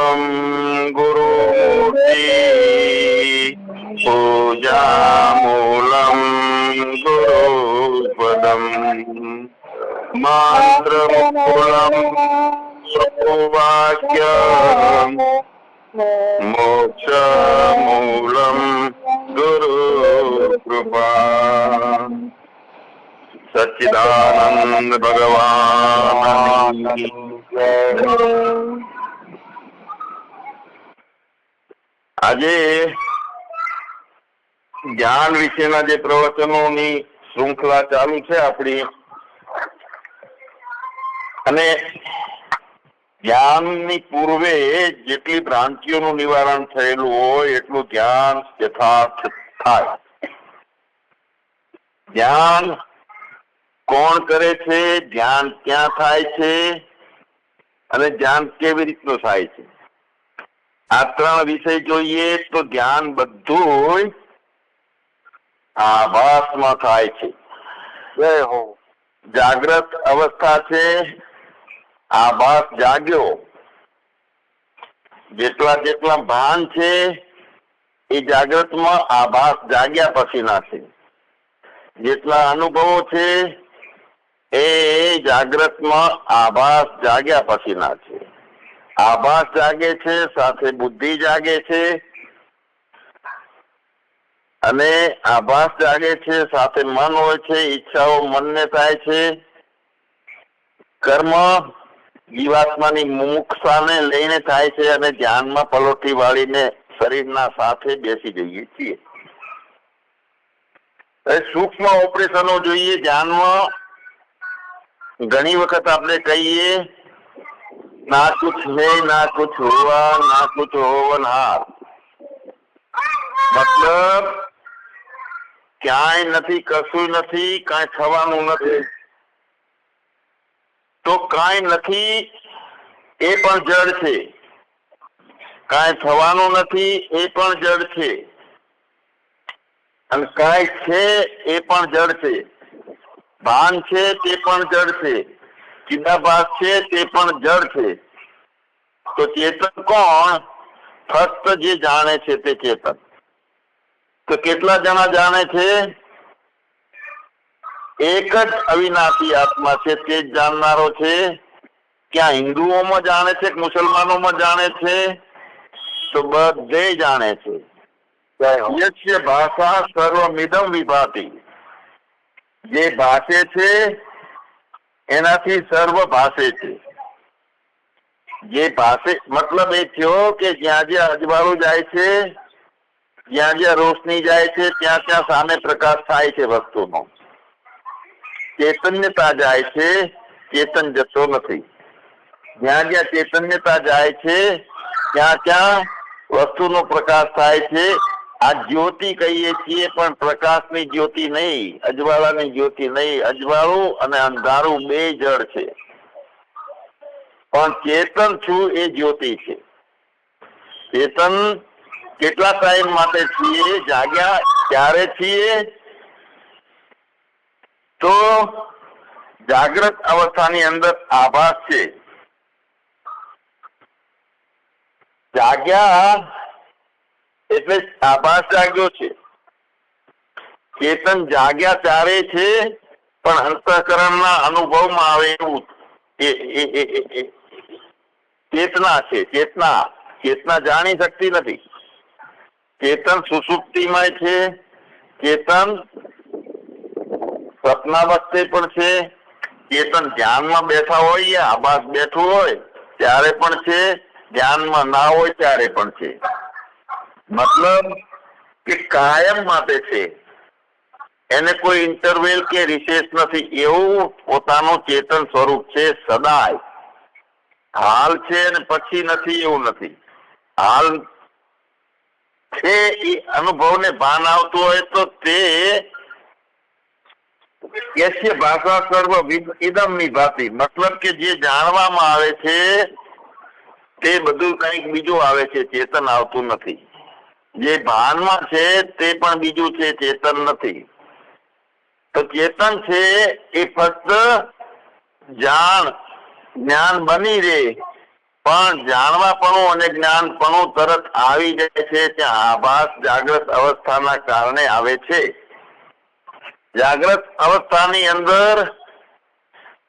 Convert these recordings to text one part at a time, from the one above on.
Shalom. વિશેના જે પ્રવચનોની શૃંખલા ચાલુ છે આપણી. અને જ્ઞાનની પૂર્વે જેટલી ભ્રાંતિઓનું નિવારણ થયેલું હોય એટલું ધ્યાન યથાર્થ થાય. ધ્યાન કોણ કરે છે? ધ્યાન ક્યાં થાય છે? અને ધ્યાન કેવી રીતનું થાય છે? આ ત્રણ વિષય જોઈએ તો ધ્યાન બધું આભાસમાં થાય છે. જય હો. જાગ્રત અવસ્થા છે આભાસ જાગ્યો. જેટલા જેટલા ભાન છે એ જાગ્રતમાં આભાસ જાગ્યા પછીના છે જેટલા અનુભવો છે એ જાગ્રતમાં આભાસ જાગ્યા પછીના છે આભાસ જાગે છે સાથે બુદ્ધિ જાગે છે અને આભાસ જાગે છે, સાથે મન હોય છે, ઈચ્છાઓ મનને થાય છે. કર્મ જીવાત્માની મુમુક્ષાને લઈને થાય છે અને ધ્યાનમાં પલોટી વાળીને શરીરના સાથે બેસી જઈએ છીએ. સૂક્ષ્મ ઓપરેશનો જોઈએ, ધ્યાનમાં ઘણી વખત આપણે કહીએ, ના કુછ હે, ના કુછ હોવા, ના કુછ હોવનહાર મતલબ ક્યાંય નથી, કશું નથી, કાંઈ થવાનું નથી. તો કાંઈ નથી, એ પણ જડ છે. કાંઈ થવાનું નથી, એ પણ જડ છે. અને કાંઈ છે, એ પણ જડ છે. ભાન છે, તે પણ જડ છે. ચિદાભાસ છે, તે પણ જડ છે. તો ચેતન કોણ? ફક્ત જે જાણે છે તે ચેતન. તો કેટલા જણા જાણે છે એક જ અવિનાશી આત્મા છે તે જ જાણનારો છે ક્યાં હિન્દુઓમાં જાણે છે કે મુસલમાનોમાં જાણે છે તો બધે જાણે છે જય હો યસ્ય ભાષા સર્વમિદમ વિભાતી જે ભાષે છે એનાથી સર્વ ભાષે છે જે ભાષે મતલબ એ થયો કે જ્યાં જ્યાં અજવાળું જાય છે જ્યાં જ્યાં રોશની જાય છે, ત્યાં ત્યાં સામે પ્રકાશ થાય છે વસ્તુનો. ચેતન્યતા જાય છે, ચેતન જતો નથી. જ્યાં જ્યાં ચેતન્યતા જાય છે, ત્યાં ત્યાં વસ્તુનો પ્રકાશ થાય છે. આ જ્યોતિ કહીએ છીએ, પણ પ્રકાશની જ્યોતિ નહીં, અજવાળાની જ્યોતિ નહીં. અજવાળું અને અંધારું બે જળ છે. પણ ચેતન છું એ જ્યોતિ છે. ચેતન કેટલા ટાઈમ માટે છીએ? જાગ્યા? ક્યારે છીએ? તો જાગ્રત અવસ્થાની અંદર આભાસ છે. જાગ્યા એટલે આભાસ જાગ્યો છે. ચેતન જાગ્યા ત્યારે છે, પણ અંતઃકરણના અનુભવમાં આવે એવું ચેતના છે. ચેતના. ચેતના જાણી શકતી નથી. ચેતન સુસુપ્તિમય છે ચેતન સ્વપ્નાવસ્થે પણ છે ચેતન ધ્યાનમાં બેઠા હોય આભાસ બેઠું હોય, ત્યારે પણ છે, ધ્યાનમાં ના હોય ત્યારે પણ છે. મતલબ કે કાયમ માટે છે. એને કોઈ ઇન્ટરવેલ કે રિસેસ નથી, એવું પોતાનું ચેતન સ્વરૂપ છે સદાય. હાલ છે અને પછી નથી, એવું નથી. હાલ છે એ અનુભવને ભાન આવતું હોય તો તે યસ્ય ભાષા સર્વ ઇદમની ભાતી મતલબ કે જે જાણવામાં આવે છે, તે બધું કંઈક બીજું આવે છે, ચેતન આવતું નથી. જે ભાનમાં છે, તે પણ બીજું છે, ચેતન નથી. તો ચેતન છે એ ફક્ત જાણ, જ્ઞાન બની રહે. પણ જાણવાપણું અને જ્ઞાનપણું તરત આવી જાય છે ત્યાં આભાસ જાગ્રત અવસ્થાના કારણે આવે છે. જાગ્રત અવસ્થાની અંદર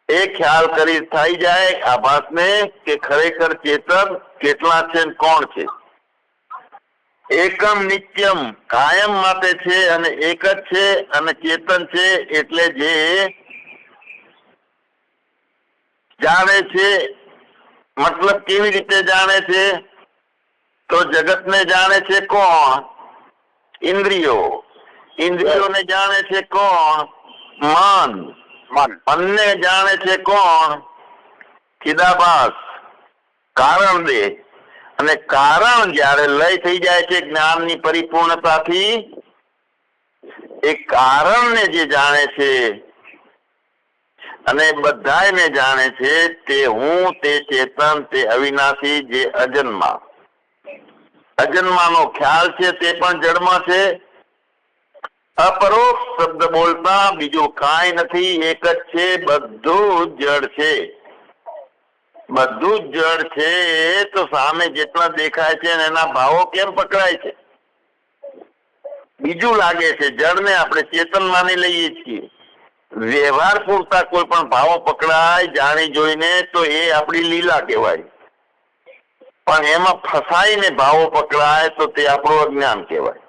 એ ખ્યાલ કરી થઈ જાય આભાસને કે ખરેખર ચેતન કેટલા છે કોણ છે. એકમ નિત્યમ કાયમ માટે છે અને એક જ છે અને ચેતન છે એટલે જે જાણે છે મતલબ કેવી રીતે જાણે છે? તો જગતને જાણે છે કોણ? ઇન્દ્રિયો. ઇન્દ્રિયોને જાણે છે કોણ? મન. મન. મનને જાણે છે કોણ? ચિદાભાસ કારણ દે. અને કારણ જ્યારે લય થઈ જાય છે જ્ઞાનની પરિપૂર્ણતાથી એ કારણને જે જાણે છે અને બધાયને જાણે છે તે હું, તે ચેતન, તે અવિનાશી, જે અજન્મા. અજન્માનો ખ્યાલ છે તે પણ જડમાં છે. અપરોક્ષ શબ્દ બોલતા બીજું કાંઈ નથી, એક જ છે, બધું જડ છે. બધું જડ છે તો સામે જેટલા દેખાય છે એના ભાવો કેમ પકડાય છે? બીજું લાગે છે જડને આપણે ચેતન માની લઈએ છીએ. વ્યવહાર પૂરતા કોઈ પણ ભાવો પકડાય, જાણી જોઈને તો એ આપણી લીલા કહેવાય. પણ એમાં ફસાઈને ભાવો પકડાય તો તે આપણું અજ્ઞાન કહેવાય.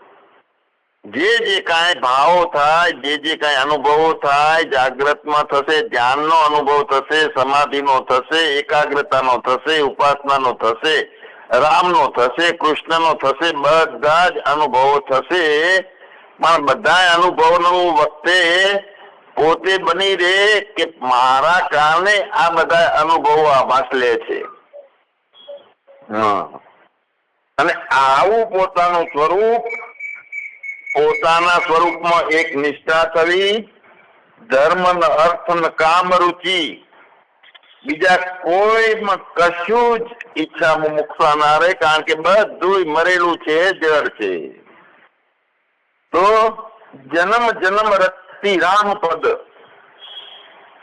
જે જે કાંઈ ભાવો થાય, જે જે કાંઈ અનુભવો થાય, જાગ્રતમાં થશે, ધ્યાનનો અનુભવ થશે, સમાધિનો થશે, એકાગ્રતાનો થશે, ઉપાસનાનો થશે, રામનો થશે, કૃષ્ણનો થશે, બધા જ અનુભવો થશે. પણ બધા અનુભવનું વખતે પોતે બની રહે કે મારા કારણે આ બધા અનુભવો આભાસ લે છે. અને આવું પોતાનું સ્વરૂપ, પોતાના સ્વરૂપમાં એક નિષ્ઠા થવી ધર્મ અર્થ કામ રુચિ, બીજા કોઈમાં કશું જ ઈચ્છા મુકતા ના રહે, કારણ કે બધું મરેલું છે, જળ છે. તો જન્મ જન્મ રતિ રામ પદ.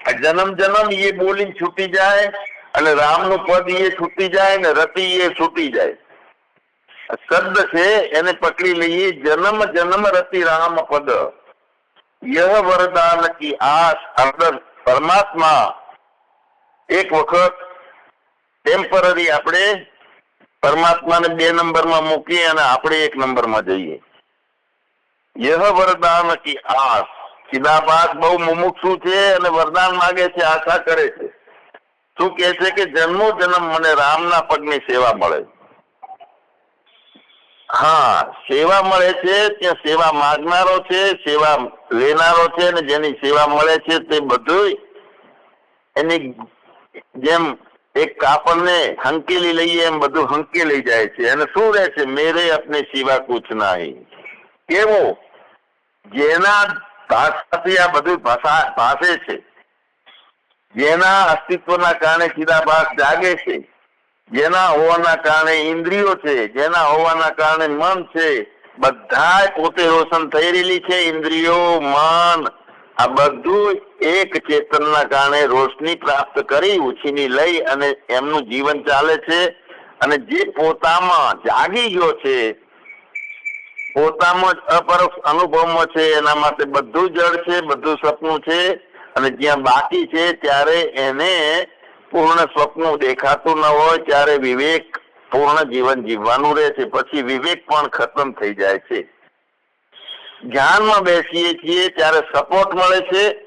આ જન્મ જન્મ એ બોલીને છૂટી જાય, અને રામનું પદ એ છૂટી જાય, ને રતિ એ છૂટી જાય. શબ્દ છે, એને પકડી લઈએ, જન્મ જન્મ રતિ રામ પદ. યહ વરદાન કી આશ અંદર પરમાત્મા. એક વખત ટેમ્પરરી આપણે પરમાત્માને બે નંબરમાં મૂકીએ અને આપણે એક નંબરમાં જઈએ. યહ વરદાન કી આશ ચિદાભાસ બહુ મુમુક્ષુ છે અને વરદાન માગે છે, આશા કરે છે. શું કે છે કે જન્મો જન્મ મને રામના પગની સેવા મળે હા, સેવા મળે છે, ત્યાં સેવા માગનારો છે, સેવા લેનારો છે અને જેની સેવા મળે છે તે બધું એની જેમ એક કાપડને હંકેલી લઈએ એમ બધું હંકેલી જાય છે. અને શું રહે છે? મેરે અપને સિવા કુછ નહીં. કેવું? જેના ભાષાથી આ બધું ભાષા છે. જેના અસ્તિત્વના કારણે ચિદાભાસ જાગે છે, જેના હોવાના કારણે ઇન્દ્રિયો છે, જેના હોવાના કારણે મન છે બધા પોતે રોશન થઈ રહેલી છે, ઇન્દ્રિયો, મન, આ બધું એક ચેતનના કારણે રોશની પ્રાપ્ત કરી, ઉછીની લઈ અને એમનું જીવન ચાલે છે. અને જે પોતામાં જાગી ગયો છે પોતામાં જ અપરોક્ષ અનુભવમાં છે, એના માટે બધું જળ છે, બધું સપનું છે અને જ્યાં બાકી છે ત્યારે એને પૂર્ણ સ્વપ્ન દેખાતું ન હોય, ત્યારે વિવેક પૂર્ણ જીવન જીવવાનું રહે છે. પછી વિવેક પણ ખતમ થઈ જાય છે. ધ્યાનમાં બેસીએ છીએ ત્યારે સપોર્ટ મળે છે.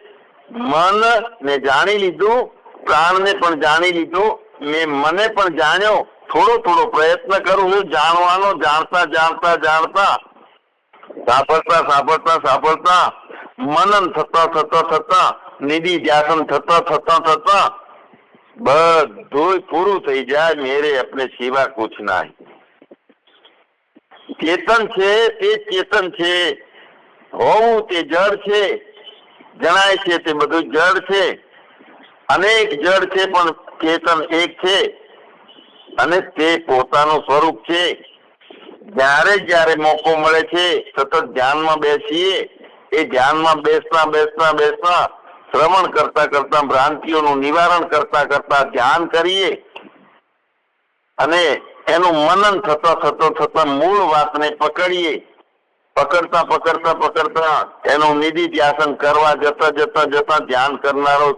મન ને જાણી લીધું, પ્રાણને પણ જાણી લીધું, મેં મને પણ જાણ્યો. થોડો થોડો પ્રયત્ન કરું છું જાણવાનો, જાણતા જાણતા જાણતા સાંભળતા સાંભળતા સાંભળતા, મનન થતા થતા થતા, નિધિ ધ્યાસન થતા થતા થતા બધું પૂરું થઈ જાય, મેરે અપને સિવા કુછ નહીં. ચેતન છે, તે ચેતન છે. હોવું તે જળ છે, જણાય છે તે બધું જળ છે. અનેક જળ છે, પણ ચેતન એક છે. અને તે પોતાનું સ્વરૂપ છે. જ્યારે જ્યારે મોકો મળે છે, સતત ધ્યાનમાં બેસીએ. એ ધ્યાનમાં બેસતા બેસતા બેસતા શ્રવણ કરતા કરતા ભ્રાંતિઓનું નિવારણ કરતા કરતા ધ્યાન કરીએ. અને એનું મનન થતા થતા થતા મૂળ વાતને પકડીએ. પકડતા પકડતા પકડતા એનું નિધિ ધ્યાસન કરવા જતા જતા જતા ધ્યાન કરનારો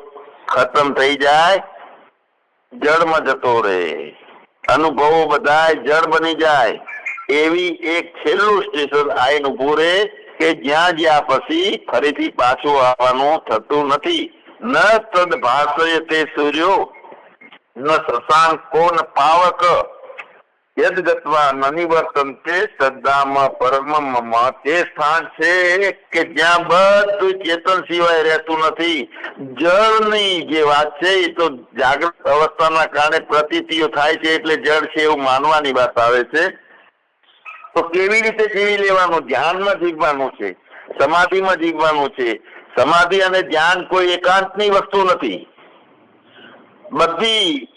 ખતમ થઈ જાય. જળમાં જતો રહે. અનુભવો બધા જળ બની જાય. એવી એક છેલ્લું સ્ટેશન આઈન ઉભું કે જ્યાં જ્યાં પછી ફરીથી પાછું આવવાનું થતું નથી. ન તદ ભાષય તે સૂર્યો, ન શશાંકો ન પાવક. યદ ગતવા નનિવર્તન તે શ્રદ્ધામ પરમમ તે સ્થાન છે કે જ્યાં બધું ચેતન સિવાય રહેતું નથી. જળની જે વાત છે એ તો જાગૃત અવસ્થાના કારણે પ્રતીતિઓ થાય છે એટલે જળ છે એવું માનવાની વાત આવે છે. તો કેવી રીતે જીવી લેવાનું? ધ્યાનમાં જીવવાનું છે. સમાધિમાં જીવવાનું છે. સમાધિ અને ધ્યાન કોઈ એકાંતની વસ્તુ નથી. બધી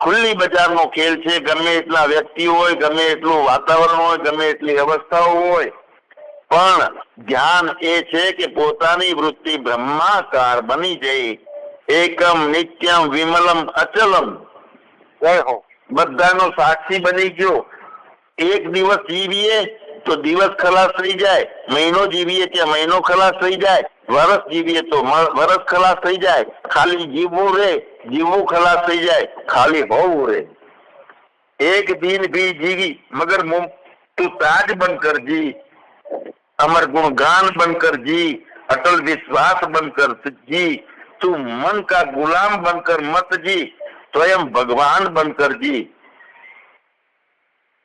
ખુલ્લી બજારનો ખેલ છે. ગમે એટલા વ્યક્તિ હોય ગમે એટલું વાતાવરણ હોય ગમે એટલી અવસ્થાઓ હોય. પણ ધ્યાન એ છે કે પોતાની વૃત્તિ બ્રહ્માકાર બની જાય. એકમ નિત્યમ વિમલમ અચલમ. બધાનો સાક્ષી બની ગયો. એક દિવસ જીવીએ તો દિવસ ખલાસ થઈ જાય મહિનો જીવીએ ત્યાં મહિનો ખલાસ થઈ જાય વરસ જીવીએ તો મ- વરસ ખલાસ થઈ જાય ખાલી જીવવું રે જીવવું ખલાસ થઈ જાય ખાલી હોવું રે એક દિન ભી જીવી મગર મુમ તું તાજ બનકર જી अमर गुणगान बनकर जी अटल विश्वास बनकर जी तू मन का गुलाम बनकर मत जी स्वयं भगवान बनकर जी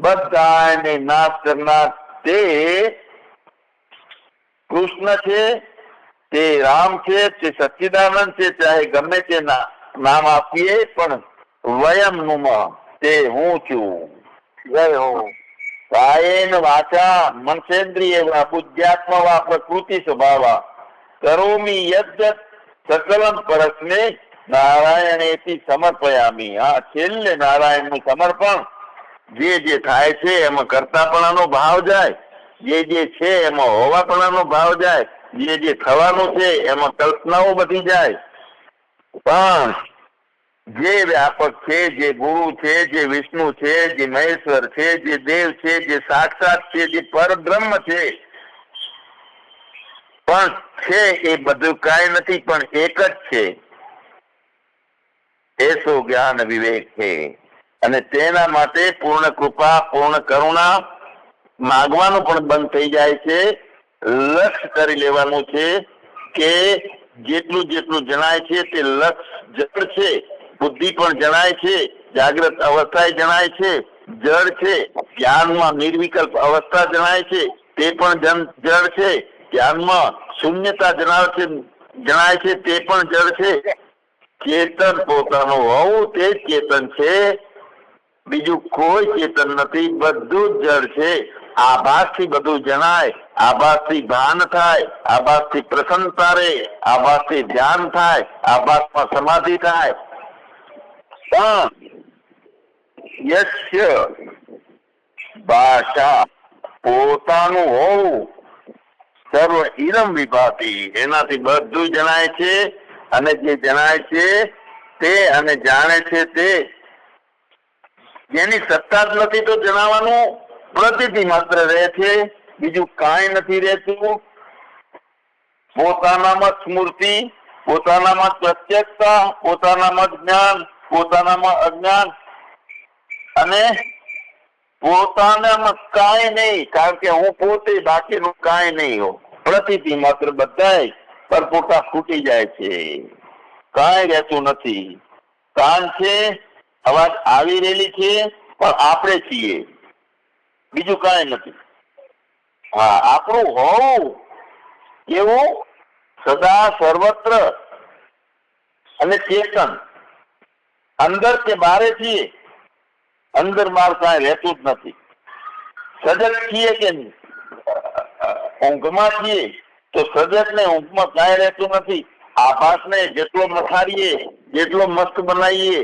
બધાને નાશ કરનાર તે કૃષ્ણ છે, તે રામ છે, તે સચ્ચિદાનંદ છે, ચાહે ગમે તે નામ આપીએ, પણ વયમ નુમ, તે હું છું. જય હો. કાયેન વાચા મનસેન્દ્રિય વા બુદ્ધ્યાત્મ વા પ્રકૃતિ સ્વભાવા. કરોમી યજ્ઞ સકલમ પરસ્મે નારાયણેથી સમર્પયામી. હા છેલ્લે નારાયણનું સમર્પણ જે જે થાય છે, એમાં કરતાપણાનો ભાવ જાય. જે જે છે, એમાં હોવાપણાનો ભાવ જાય. જે જે થવાનું છે, એમાં કલ્પનાઓ બધી જાય. પણ જે વ્યાપક છે, જે ગુરુ છે, જે વિષ્ણુ છે, જે મહેશ્વર છે, જે દેવ છે, જે સાક્ષાત છે, જે પરબ્રહ્મ છે, પણ છે એ બધું કાંઈ નથી, પણ એક જ છે. એસો જ્ઞાન વિવેક છે? અને તેના માટે પૂર્ણ કૃપા, પૂર્ણ કરુણા માગવાનું પણ બંધ થઈ જાય છે. લક્ષ કરી લેવાનું છે કે જેટલું જેટલું જણાય છે તે લક્ષ જળ છે, બુદ્ધિ પણ જણાય છે, જાગ્રત અવસ્થા જણાય છે જળ છે ધ્યાનમાં નિર્વિકલ્પ અવસ્થા જણાય છે, તે પણ જળ છે ધ્યાનમાં શૂન્યતા જણાવે છે, જણાય છે, તે પણ જળ છે. ચેતન પોતાનું હોવું તે ચેતન છે. બીજું કોઈ ચેતન નથી, બધું જ જળ છે. આભાસથી બધું જણાય, આભાસથી ભાન થાય, આભાસથી પ્રસન્નતા રહે આભાસથી ધ્યાન થાય, આભાસમાં સમાધિ થાય. યસ્ય ભાષા પોતાનું હોવું સર્વ ઇરમ વિભાતી. એનાથી બધું જણાય છે અને જે જણાય છે તે અને જાણે છે તે જેની સત્તા જ નથી તો જણાવવાનું પ્રતિથી માત્ર રહે છે, બીજું કાંઈ નથી રહેતું. પોતાનામાં સ્મૃતિ, પોતાનામાં પ્રત્યક્ષતા, પોતાનામાં જ્ઞાન, પોતાનામાં અજ્ઞાન. અને પોતાનામાં કાંઈ નહીં, કારણ કે હું પોતે બાકીનું કાંઈ નહીં હો પ્રતિથી માત્ર બધાય પરપોટા ફૂટી જાય છે. કાંઈ રહેતું નથી. કાન છે અવાજ આવી રહેલી છે, પણ આપણે છીએ. બીજું કાંઈ નથી. હા, આપણું હોવું એવું સદા સર્વત્ર અને ચેતન. અંદર કે બારે છીએ, અંદર માર કાંઈ રહેતું જ નથી. સજગ છીએ કે ઊંઘમાં છીએ, તો સજગ ને ઊંઘમાં કાંઈ રહેતું નથી. આભાસને જેટલો મથારીએ, જેટલો મસ્ત બનાવીએ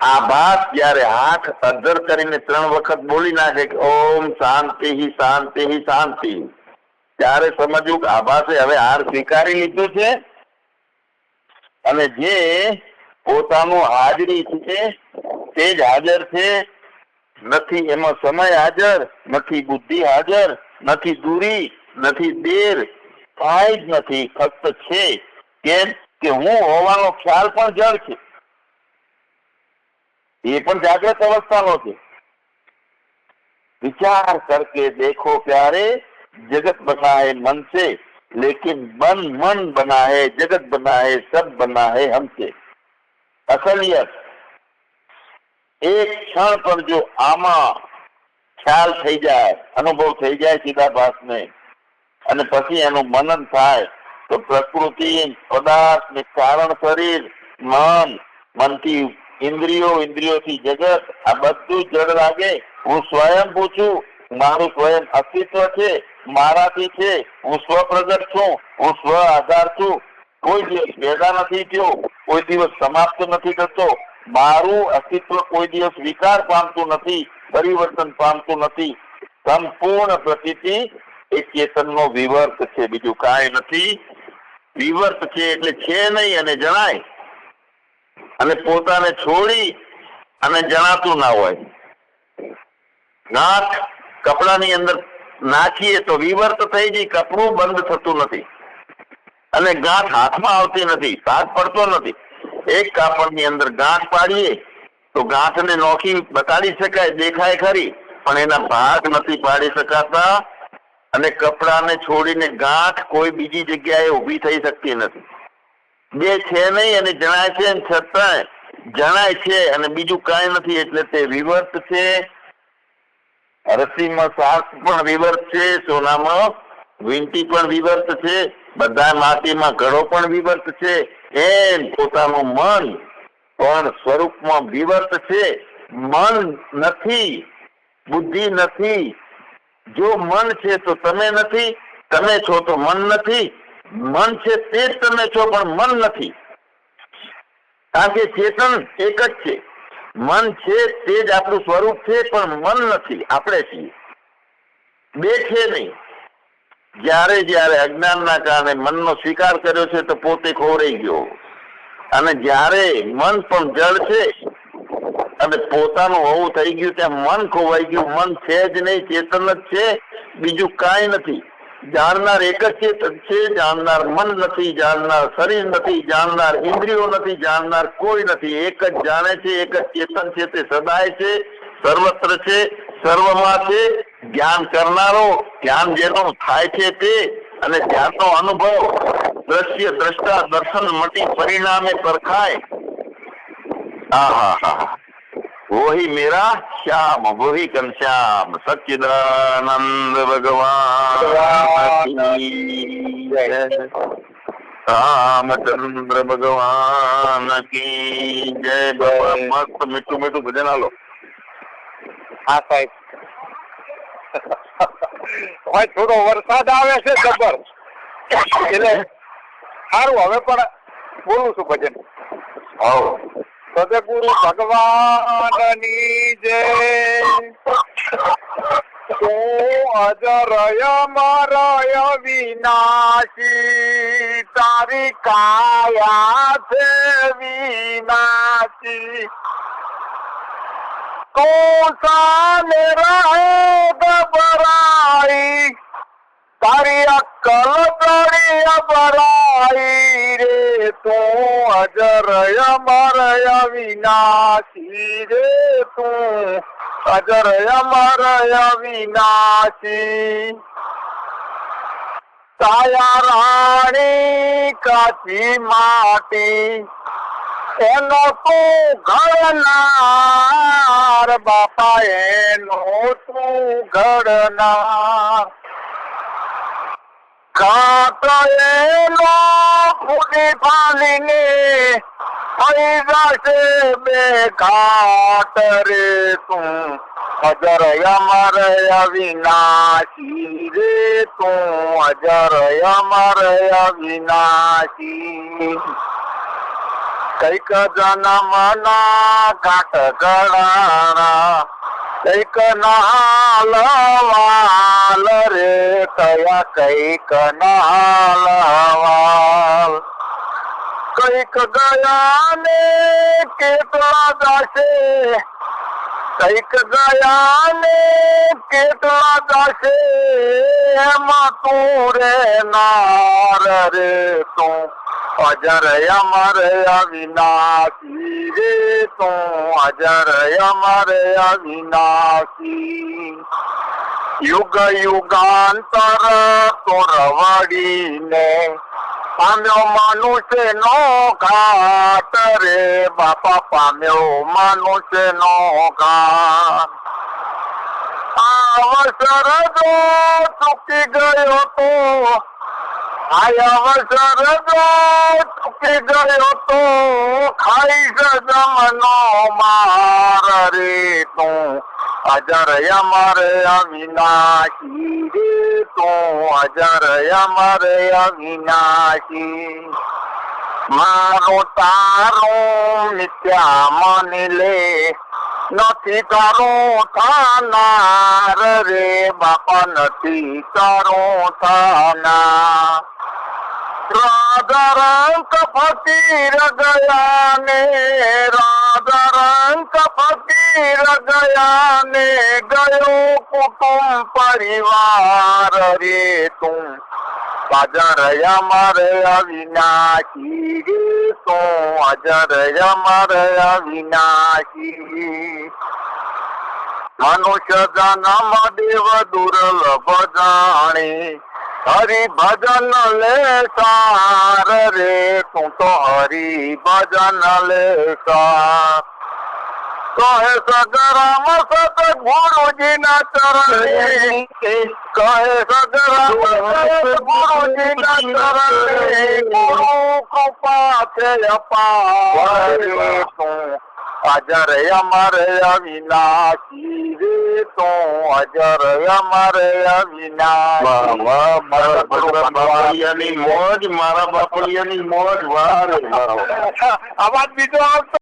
આભાસ જ્યારે હાથ અધર કરીને ત્રણ વખત બોલી નાખે કે ઓમ શાંતિ શાંતિ શાંતિ. ત્યારે સમજવું કે આભાસે હવે હાર સ્વીકારી લીધું છે. અને જે પોતાનું હાજરી છે, તે જ હાજર છે. નથી એમાં સમય હાજર, નથી બુદ્ધિ હાજર, નથી દૂરી, નથી દેર. કાંઈ જ નથી, ફક્ત છે. કેમ કે હું હોવાનો ખ્યાલ પણ જળ છે. ये પણ જાગ્રત અવસ્થાનો છે विचार करके देखो प्यारे जगत बना है मन से लेकिन मन मन बना है जगत बना है सब बना है हमसे असलियत એક ક્ષણ પર જો આમાં ખ્યાલ થઈ જાય અનુભવ થઈ જાય ચિદાભાસને અને પછી એનું મનન થાય તો પ્રકૃતિ પદાર્થ ને કારણ શરીર મન મનથી ઇન્દ્રિયો, ઇન્દ્રિયોથી જગત, આ બધું જડ લાગે. હું સ્વયં પૂછું, મારું સ્વયં અસ્તિત્વ છે, મારાથી છે, હું સ્વપ્રગટ છું, હું સ્વ આધાર છું. કોઈ દિવસ પેદા નથી થયો, કોઈ દિવસ સમાપ્ત નથી થતો. મારું અસ્તિત્વ કોઈ દિવસ વિકાર પામતું નથી, પરિવર્તન પામતું નથી. સંપૂર્ણ પ્રતીતિ એ ચેતનનો વિવર્ત છે. બીજું કાંઈ નથી. વિવર્ત છે એટલે છે નહીં અને જણાય. અને પોતાને છોડી અને જણાતું ના હોય. નાક કપડાની અંદર નાખીએ તો વિવર્ત થઈ જઈ કપડું બંધ થતું નથી. અને ગાંઠ હાથમાં આવતી નથી, ભાગ પડતો નથી. એક કાપડની અંદર ગાંઠ પાડીએ તો ગાંઠને નોખી બતાડી શકાય, દેખાય ખરી, પણ એના ભાગ નથી પાડી શકાતા. અને કપડાને છોડીને ગાંઠ કોઈ બીજી જગ્યાએ ઊભી થઈ શકતી નથી. બે છે નહીં અને જણાય છે છતાંય જણાય છે અને બીજું કાંઈ નથી એટલે તે વિવર્ત છે. રસીમાં સાસ પણ વિવર્ત છે, સોનામાં વીંટી પણ વિવર્ત છે, બધા માટીમાં ઘડો પણ વિવર્ત છે. એમ પોતાનું મન પણ સ્વરૂપમાં વિવર્ત છે. મન નથી, બુદ્ધિ નથી. જો મન છે તો તમે નથી, તમે છો તો મન નથી. મન છે તે જ તમે છો, પણ મન નથી. કારણ કે ચેતન એક જ છે. મન છે તે જ આપણું સ્વરૂપ છે, પણ મન નથી. આપણે છીએ. બે છે નહીં. જ્યારે જ્યારે અજ્ઞાનના કારણે મનનો સ્વીકાર કર્યો છે, તો પોતે ખોરાઈ ગયો. અને જ્યારે મન પણ જળ છે, અને પોતાનું હોવું થઈ ગયું, ત્યાં મન ખોવાઈ ગયું. મન છે જ નહીં, ચેતન જ છે. બીજું કાંઈ નથી. જાણનાર એક જ છે, જાણનાર મન નથી, જાણનાર શરીર નથી, જાણનાર ઇન્દ્રિયો નથી, જાણનાર કોઈ નથી. એક જ જાણે છે, એક જ ચેતન છે, તે સદાય છે, સર્વત્ર છે, સર્વમાં છે. જ્ઞાન કરનારો, જ્ઞાન જેનું થાય છે તે, અને ધ્યાનનો અનુભવ, દ્રશ્ય, દ્રષ્ટા, દર્શન, મટી, પરિણામે પરખાય. હા હા वही मेरा श्याम वही घनश्याम सच्चिदानंद भगवान की जय रामचंद्र भगवान की जय बाबा मस्त મીઠું મીઠું ભજન આલો હા સાહેબ હવે થોડો વરસાદ આવે છે જબર એટલે સારું હવે પણ બોલું છું ભજન આવો સદગુરુ ભગવાનની જય તું અજરય મરય વિનાશી તારી કાયા છે વિનાશી. કોસાને રહે ગભરાઈ તારી અક્કલ તારી અપરાઈ રે, તું અજર અમર અવિનાશી રે, તું અજર અમર અવિનાશી તાયા રાણી કાચી માટી, એનો તું ઘડનાર બાપા એનો તું ઘડનાર ફાલીને થઈ જશે બે ઘાટ રે તું. અજર અમર અવિનાશી રે તું. અજર અમર અવિનાશી. કંઈક જન્મના ઘાટ ગણાણા કંઈક નાલવાલ રે કયા કંઈક નાલવાલ કંઈક ગયા ને કેટલા જશે કંઈક ગયા ને કેટલા જશે એમાં તું રે નાર રે તું. અજર અમર અવિનાશી રે તું અજર અમર અવિનાશી યુગ યુગાંતર તોરવડીને પામ્યો મનુષ્ય નો ઘાટ રે, બાપા પામ્યો મનુષ્ય નો ઘાટ અવસર જો ચૂકી ગયો તો અવસર ચૂકી ગયો તો, ખાઈ જમનો માર રે તું. અજર અમર અવિનાશી રે તું અજર અમર અવિનાશી. મારો તારો નિત્યા માની લે નથી તારું થાનાર રે બાપા નથી તારું થાના રાધા રંગ ફકીર ગયા ને રાધા રંગ ફકીર ગયા ને ગયો કુટુંબ પરિવાર રે તું. અજર મરયા વિનાશી રે અજર અમર અવિનાશી મનુષ્ય જન્મ દેવ દુર્લભ જાણે હરિ ભજન લે સાર રે તું તો હરિ ભજન લે સાર કહે સગરામ સત ગુરુજી ના ચરણ. કહે સગરામ સત ગુરુજી ના ચરણ. ગુરુ કૃપા છે અપાર તું. અજર અમર અવિનાશી રે તું. અજર અમર અવિનાશી. મોજ મારા બાપલિયાની મોજ વાર અવાજ બીજો આવતો